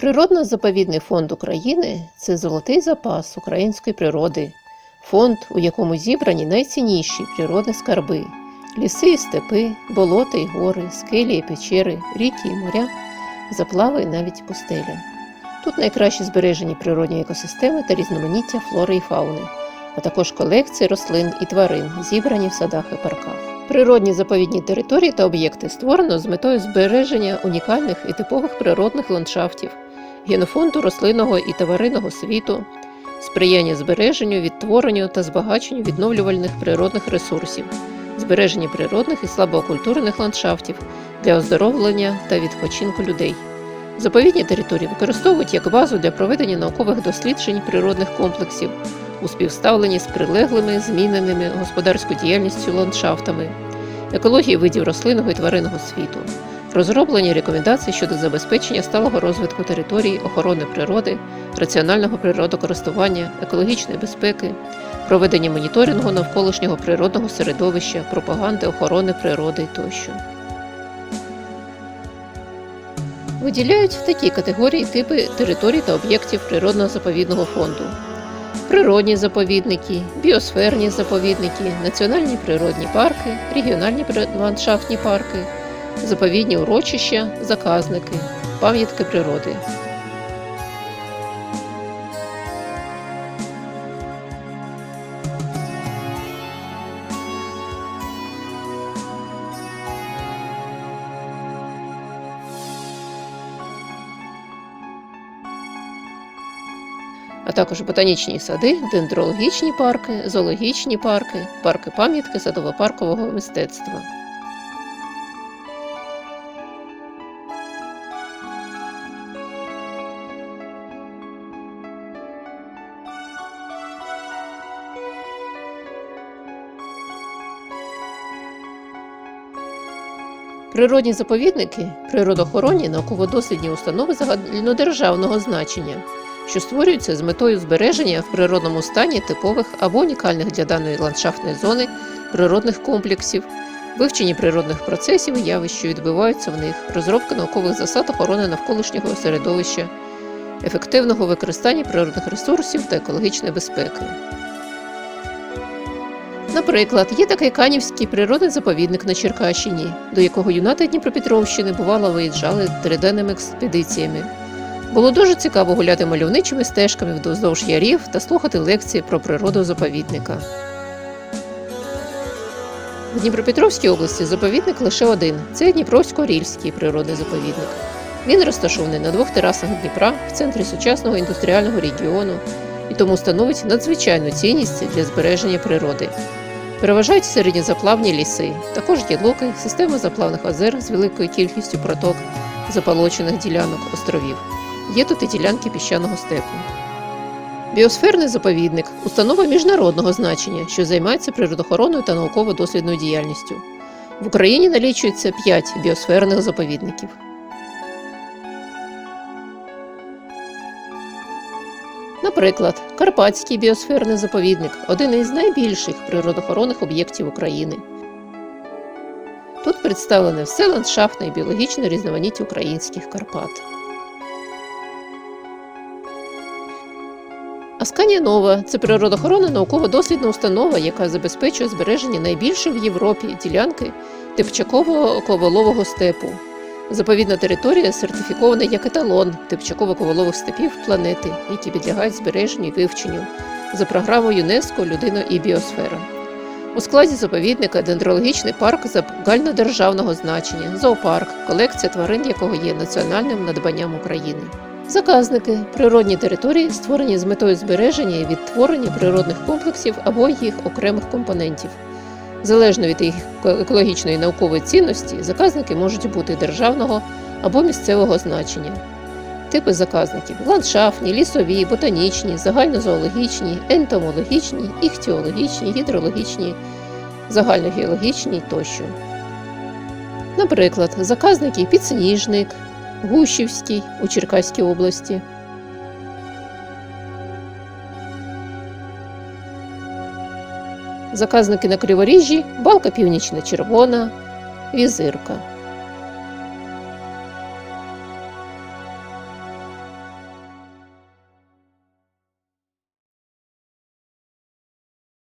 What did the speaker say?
Природно-заповідний фонд України це золотий запас української природи, фонд, у якому зібрані найцінніші природні скарби ліси і степи, болота і гори, скелі і печери, ріки і моря, заплави і навіть пустеля. Тут найкращі збережені природні екосистеми та різноманіття флори і фауни, а також колекції рослин і тварин, зібрані в садах і парках. Природні заповідні території та об'єкти створено з метою збереження унікальних і типових природних ландшафтів, генофонду рослинного і тваринного світу, сприяння збереженню, відтворенню та збагаченню відновлювальних природних ресурсів, збереження природних і слабоокультурених ландшафтів для оздоровлення та відпочинку людей. Заповідні території використовують як базу для проведення наукових досліджень природних комплексів у співставленні з прилеглими зміненими господарською діяльністю ландшафтами, екології видів рослинного і тваринного світу, розроблені рекомендації щодо забезпечення сталого розвитку територій, охорони природи, раціонального природокористування, екологічної безпеки, проведення моніторингу навколишнього природного середовища, пропаганди охорони природи тощо. Виділяють такі категорії типи територій та об'єктів природного заповідного фонду: природні заповідники, біосферні заповідники, національні природні парки, регіональні ландшафтні парки, заповідні урочища, заказники, пам'ятки природи. а також ботанічні сади, дендрологічні парки, зоологічні парки, парки пам'ятки садово-паркового мистецтва. Природні заповідники природоохоронні науково-дослідні установи загальнодержавного значення, що створюються з метою збереження в природному стані типових або унікальних для даної ландшафтної зони природних комплексів, вивчення природних процесів і явищ, що відбуваються в них, розробка наукових засад охорони навколишнього середовища, ефективного використання природних ресурсів та екологічної безпеки. Наприклад, є такий Канівський природний заповідник на Черкащині, до якого юнати Дніпропетровщини бувало виїжджали триденними експедиціями. Було дуже цікаво гуляти мальовничими стежками вздовж ярів та слухати лекції про природу заповідника. В Дніпропетровській області заповідник лише один це Дніпровсько-Рільський природний заповідник. Він розташований на двох терасах Дніпра в центрі сучасного індустріального регіону і тому становить надзвичайну цінність для збереження природи. Переважають середньозаплавні ліси, також є луки, система заплавних озер з великою кількістю проток, заполочених ділянок островів. Є тут і ділянки піщаного степу. Біосферний заповідник установа міжнародного значення, що займається природоохоронною та науково-дослідною діяльністю. В Україні налічується 5 біосферних заповідників. Наприклад, Карпатський біосферний заповідник один із найбільших природоохоронних об'єктів України. Тут представлене все ландшафтне і біологічне різноманіття українських Карпат. Асканія Нова це природоохоронна науково-дослідна установа, яка забезпечує збереження найбільшої в Європі ділянки типчакового коволового степу. Заповідна територія сертифікована як еталон типчаково-коволових степів планети, які підлягають збереженню і вивченню за програмою ЮНЕСКО Людина і біосфера. У складі заповідника дендрологічний парк загальнодержавного значення, зоопарк, колекція тварин, якого є національним надбанням України. Заказники природні території створені з метою збереження і відтворення природних комплексів або їх окремих компонентів. Залежно від їх екологічної наукової цінності, заказники можуть бути державного або місцевого значення. Типи заказників ландшафтні, лісові, ботанічні, загальнозоологічні, ентомологічні, іхтіологічні, гідрологічні, загальногеологічні тощо. Наприклад, заказники підсніжник, Гущівський у Черкаській області. Заказники на Криворіжжі, балка північна червона, візирка.